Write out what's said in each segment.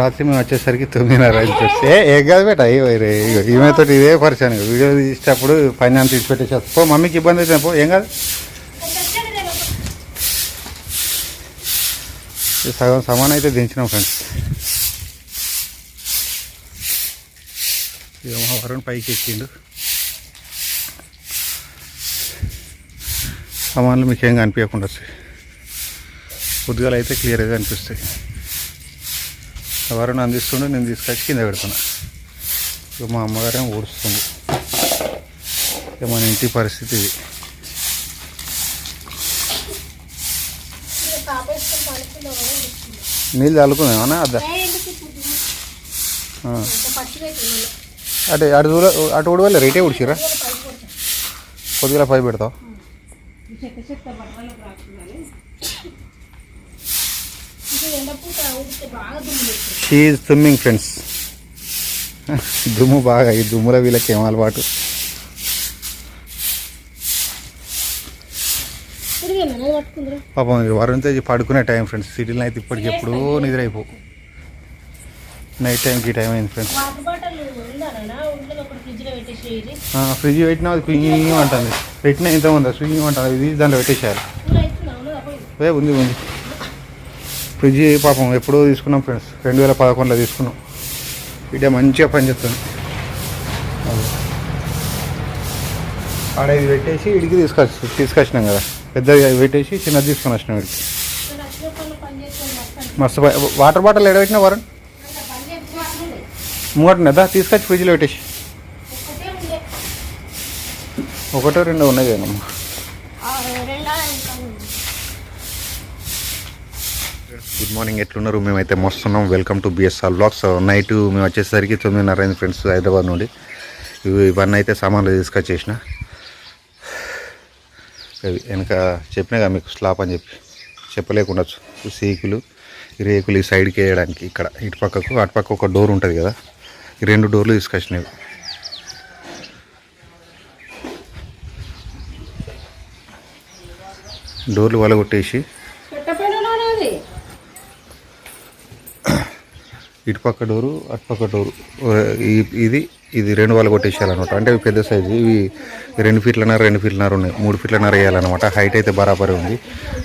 రాత్రి మేము వచ్చేసరికి తొమ్మిదిన్నర వచ్చేస్తే ఏం కాదు బేట ఈమెతో ఇదే పరిచయం వీడియో తీసేటప్పుడు పైన అంత తీసి పో మమ్మీకి ఇబ్బంది అయితే పో ఏం కాదు. సగం సమానం అయితే దించినాం ఫ్రెండ్స్. ఇక మా వరుణ్ పైకి ఎక్కిండు. సమాన్లు మీకు ఏం కనిపించకుండా వస్తాయి. పొద్దుగాల అయితే క్లియర్గా కనిపిస్తాయి. వరుణ్ అందిస్తుండే నేను తీసుకొచ్చి కింద పెడుతున్నా. ఇక మా అమ్మగారేమో ఊడుస్తుంది ఇక మన ఇంటి పరిస్థితి ఇది. నీళ్ళు చల్లుకుందామన్నా అద్దా. అటు అటు దూర అటు ఊడవాలి రేటే ఉడిచిరా కొద్దిగా పై పెడతావు? షీఈ్ స్విమ్మింగ్ ఫ్రెండ్స్ దుమ్ము బాగా ఈ దుమ్ముల వీళ్ళకి ఏం అలవాటు? పాపం వరుణ్ తేజ్ పడుకునే టైం ఫ్రెండ్స్ సిటీలో అయితే ఇప్పటికి ఎప్పుడూ నిద్ర అయిపో నైట్ టైంకి టైం అయింది ఫ్రెండ్స్ ఫ్రిడ్జ్ పెట్టినా అది స్వింగ్ అంటుంది. పెట్టినా ఇంత ఉంది స్వింగ్ అంటుంది. ఇది దాంట్లో ఏ ఉంది ఉంది. ఫ్రిడ్జ్ పాపం ఎప్పుడో తీసుకున్నాం ఫ్రెండ్స్. రెండు వేల పదకొండులో తీసుకున్నాం. ఇటే మంచిగా పనిచేస్తుంది ఆడ ఇది పెట్టేసి ఇడికి తీసుకొచ్చి తీసుకొచ్చినాం కదా. పెద్దది పెట్టేసి చిన్నది తీసుకొని వచ్చినాం ఇడికి. వచ్చిన మస్తు వాటర్ బాటిల్ ఎడబెట్టినా వరుణ్? పని తీసుకొచ్చి ఫ్రిడ్జ్లో పెట్టేసి. ఒకటో రెండో ఉన్నాయి కదమ్మా రెండా ఇంకా ఉంది. గుడ్ మార్నింగ్ ఎట్లున్నారు? మేమైతే మస్తున్నాం. Welcome to B S R blogs night మేము వచ్చేసరికి తొమ్మిదిన్నర అయింది ఫ్రెండ్స్ హైదరాబాద్ నుండి. ఇవన్నీ అయితే సామాన్లు తీసుకొచ్చేసిన. వెనక చెప్పినాగా మీకు స్లాప్ అని చెప్పి. చెప్పలేకుండొచ్చు సీకులు రేకులు ఈ సైడ్కి వేయడానికి ఇక్కడ ఇటు పక్కకు అటు పక్క ఒక డోర్ ఉంటుంది కదా. ఈ రెండు డోర్లు తీసుకొచ్చినవి. డోర్లు వలగొట్టేసి పెట్టపోయినా అది ఇటు పక్క డోరు అటుపక్క డోరు. ఇది ఇది రెండు వాళ్ళు కొట్టేసేయాలన్నమాట. అంటే ఇవి పెద్ద సైజు ఇవి రెండు ఫీట్లన్నర రెండు ఫీట్లన్నర ఉన్నాయి. మూడు ఫీట్లన్నర వేయాలన్నమాట. హైట్ అయితే బరాబర్ ఉంది.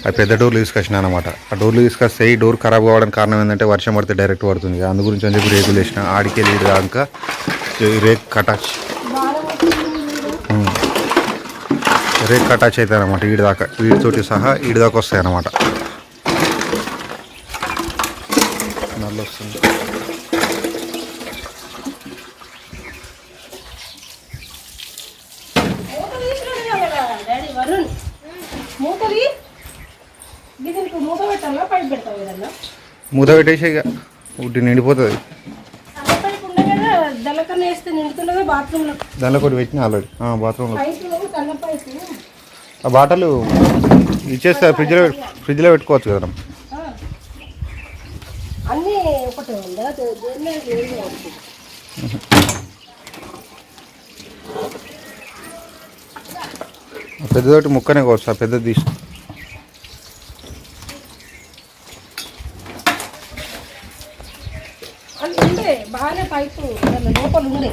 అది పెద్ద డోర్లు తీసుకొచ్చిన అనమాట ఆ డోర్లు తీసుకొస్తే ఈ డోర్ ఖరాబ్ కావడానికి కారణం ఏంటంటే వర్షం పడితే డైరెక్ట్ పడుతుంది. అందు గురించి అని చెప్పి రేకులు వేసిన ఆడికి లీడ్ దాకా. ఈ రేక్ కటాచ్. రేక్ కటాచ్ అవుతాయి అనమాట ఈడి దాకా. వీడితోటి సహా ఈడి దాకా వస్తాయి అనమాట నల్ల వస్తుంది మూత తీసుకురాడు కదా డాడీ వరుణ్ మూతది గిన్నెలకు మూత పెట్టాలా పైపు పెడతావు ఏదన్నా మూత పెట్టేసి ఇక. ఉట్టి నిండిపోతుంది. దానిలో ఒకటి పెట్టిన ఆల్రెడీ. బాత్రూంలో. ఆ బాటలు ఇచ్చేస్తే ఫ్రిడ్జ్లో ఫ్రిడ్జ్లో పెట్టుకోవచ్చు కదా. అన్నీ ఒకటే ఉందా. పెద్దదోటి ముక్కనే కోవచ్చు. ఆ పెద్దది తీసి అది ఉండే బాగానే పైపు దాని లోపల ఉండే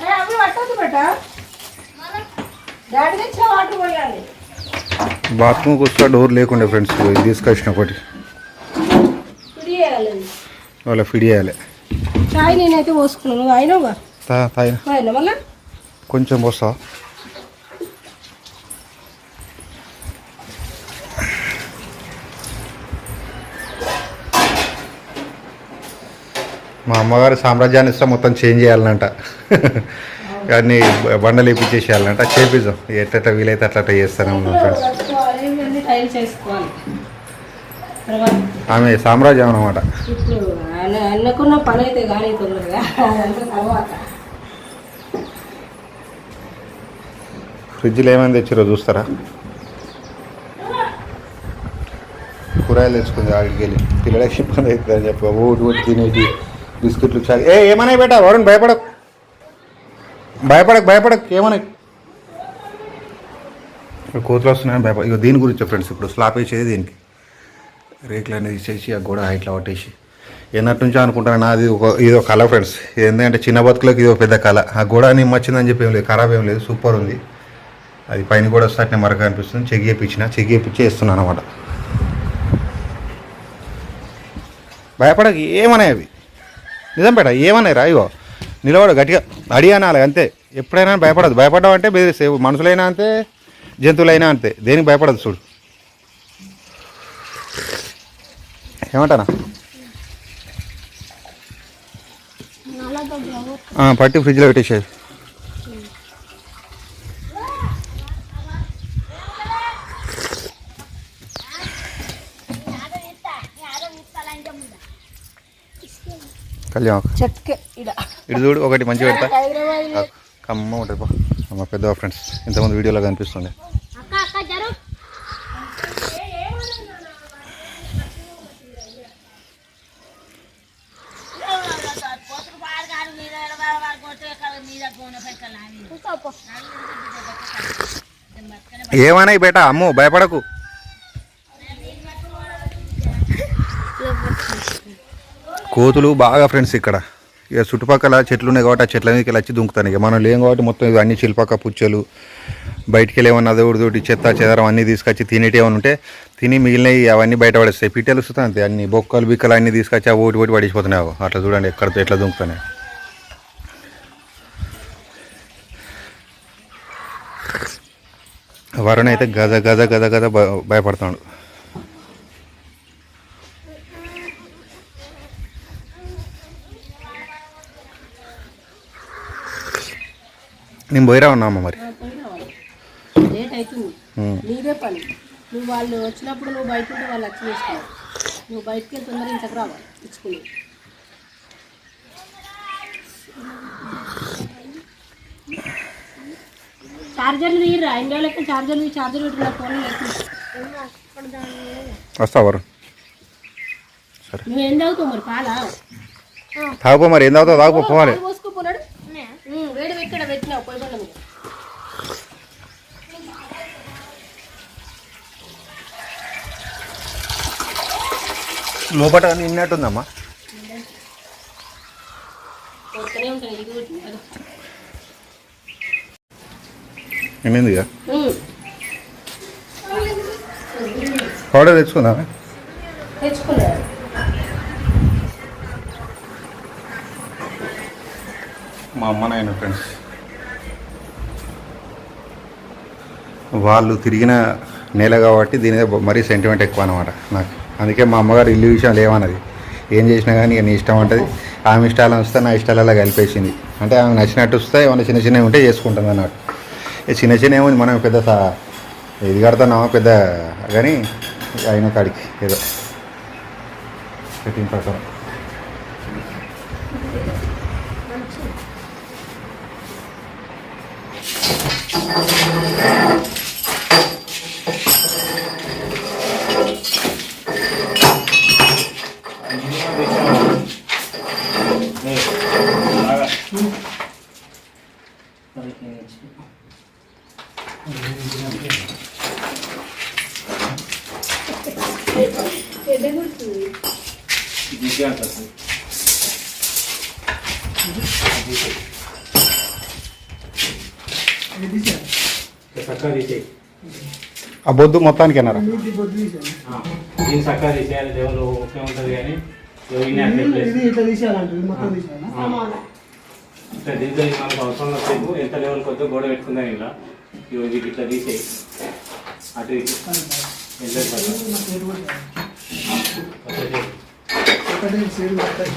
ఏ, అవి పట్టద్దు బెట బాత్రూమ్ కూర్చో డోర్ లేకుండే ఫ్రెండ్స్ ఇది తీసుకొచ్చిన ఒకటి. వాళ్ళ ఫిడ్ చేయాలి చాయ్ నేనైతే పోసుకున్నాను. కొంచెం పోస్తా. మా అమ్మగారు సామ్రాజ్యాన్ని ఇస్తే మొత్తం చేంజ్ చేయాలనంట. కానీ బండలు వేపించేసేయాలంట. చేపిద్దాం. ఎట్ట వీలైతే అట్లా చేస్తానే ఉన్నాం ఫ్రెండ్స్. ఆమె సామ్రాజ్యం అనమాట ఇప్పుడు అన్న అన్నకున్న పని అయితే కానీ తొందరగా. అదంతా తర్వాత. ఫ్రిడ్జ్లో ఏమైంది తెచ్చిరో చూస్తారా? కూరగాయలు తెచ్చుకుంది ఆడికి వెళ్ళి. పిల్లలకి ఇబ్బంది అవుతుంది అని చెప్పి ఓటి తినేటి బిస్కెట్లు చాలు. ఏ ఏమన్నా బేటా వరుణ్ భయపడకు. భయపడకు భయపడకు ఏమని? కోతులు వస్తున్నాయని భయపడ ఇక దీని గురించి ఫ్రెండ్స్ ఇప్పుడు స్లాప్ వేసేది దీనికి. రేకులు అనేది తీసేసి ఆ గోడ హైట్లో పట్టేసి. ఎన్నటి నుంచో అనుకుంటాను నాది ఒక ఇది ఒక కళ ఫ్రెండ్స్. ఏంటంటే చిన్న బతుకులకు ఇది ఒక పెద్ద కళ. ఆ గోడ నిమ్మచ్చిందని చెప్పి ఏం లేదు ఖరాబ్ ఏం లేదు సూపర్ ఉంది. అది పైన కూడా వస్తే మరక అనిపిస్తుంది. చెక్ చేయించిన చెక్ చేయించి వేస్తున్నాను అనమాట భయపడక ఏమన్నాయి అవి నిజం బేట ఏమన్నాయి రా ఇగో? నిలబడు గట్టిగా అడి అనాలి అంతే. ఎప్పుడైనా భయపడదు. భయపడ్డావంటే బెదిరిస్తే. మనుషులైనా అంతే జంతువులైనా అంతే. దేనికి భయపడదు చూడు. ఏమంటానా? పట్టి ఫ్రిడ్జ్లో పెట్టేసేది కళ్యాణ్. ఇటు చూడు ఒకటి మంచిగా పెడతా. కమ్మ ఉంటుంది పో. మా పెద్ద ఫ్రెండ్స్ ఇంతకుముందు వీడియోలో కనిపిస్తుంది ఏమన్నా బేట? అమ్ము భయపడకు. కోతులు బాగా ఫ్రెండ్స్ ఇక్కడ. ఇక చుట్టుపక్కల చెట్లు ఉన్నాయి కాబట్టి ఆ చెట్ల మీదకి వెళ్ళి వచ్చి దుంకుతాను. ఇక మనం లేం కాబట్టి మొత్తం ఇవి అన్ని చిల్పక్క పుచ్చలు బయటికి వెళ్ళి ఏమన్నా అదొకటి చెత్త చెదరం అన్నీ తీసుకొచ్చి తినేటి ఏమైనా ఉంటే తిని మిగిలినవి అవన్నీ బయట పడేస్తాయి. పిట్టలు వస్తాయి అంతే. అన్ని బొక్కలు బిక్కలు అన్నీ తీసుకొచ్చి ఆ ఓటి ఓటి పడిచిపోతున్నాయి అవి. అట్లా చూడండి ఎక్కడ ఎట్లా దుంకుతున్నాయి. వరుణ్ అయితే గజ గజ గజ గజ భయపడతాడు. నేను పోయిరా ఉన్నామా మరి. లేట్ అవుతుంది. ఉమ్. నీదే పని. నువ్వు వాళ్ళు వచ్చినప్పుడు నువ్వు బయట ఉంటే వాళ్ళు వచ్చి వేసుకోవాలి నువ్వు బయటకు వెళ్ళి తొందరగా ఇంతకు రావాలి ఇచ్చుకుని. చార్జర్లు తీయరా? ఇండియా లెక్క చార్జర్లు చార్జర్ ఫోన్ వస్తా వరుణ్ నువ్వు ఏం తాగుతావు మరి? పాలా? తాగుపో మరి ఏం తాగుతావు? తాగుపో పోవాలి. వేడి ఎక్కడ పెట్టినావు పోయి బండ మీద. లోపల నిన్నట్టుందమ్మా కొడుతూనే ఉంటాను ఇది కూడా అది. ఏమైంది ఇక ఉమ్, పౌడర్ తెచ్చుకుందా తెచ్చుకున్నాడు మా అమ్మ నాయన ఫ్రెండ్స్ వాళ్ళు తిరిగిన నేల కాబట్టి దీని మరీ సెంటిమెంట్ ఎక్కువ అనమాట నాకు. అందుకే మా అమ్మగారు ఇల్లు విషయం లేవన్నది ఏం చేసినా కానీ నీ ఇష్టం ఉంటుంది. ఆమె ఇష్టాలను వస్తే నా ఇష్టాలలో కలిపేసింది. అంటే ఆమె నచ్చినట్టు వస్తే ఏమైనా చిన్న చిన్నవి ఉంటే చేసుకుంటుంది అన్నట్టు చిన్న చిన్న ఏముంది? మనం పెద్ద ఇది కడుతున్నామా? పెద్ద కానీ అయిన కాడికి ఏదో. ప్రకారం. చక్కగా తీసేయి ఆ బొద్దు మొత్తానికి అన్నారా దీన్ని చక్కగా తీసేయాలి దేవుడు ఓకే ఉంటుంది కానీ. ఇట్లా ఇది మనకు అవసరం వచ్చేపు ఎంత లెవెల్ కొద్దిగా గోడ పెట్టుకుందాం ఇలా. ఇవి ఇట్లా తీసేయి. అటు ఇటు. ఎంత? ఒకటి. ఒకటే సైడ్ పడతాయి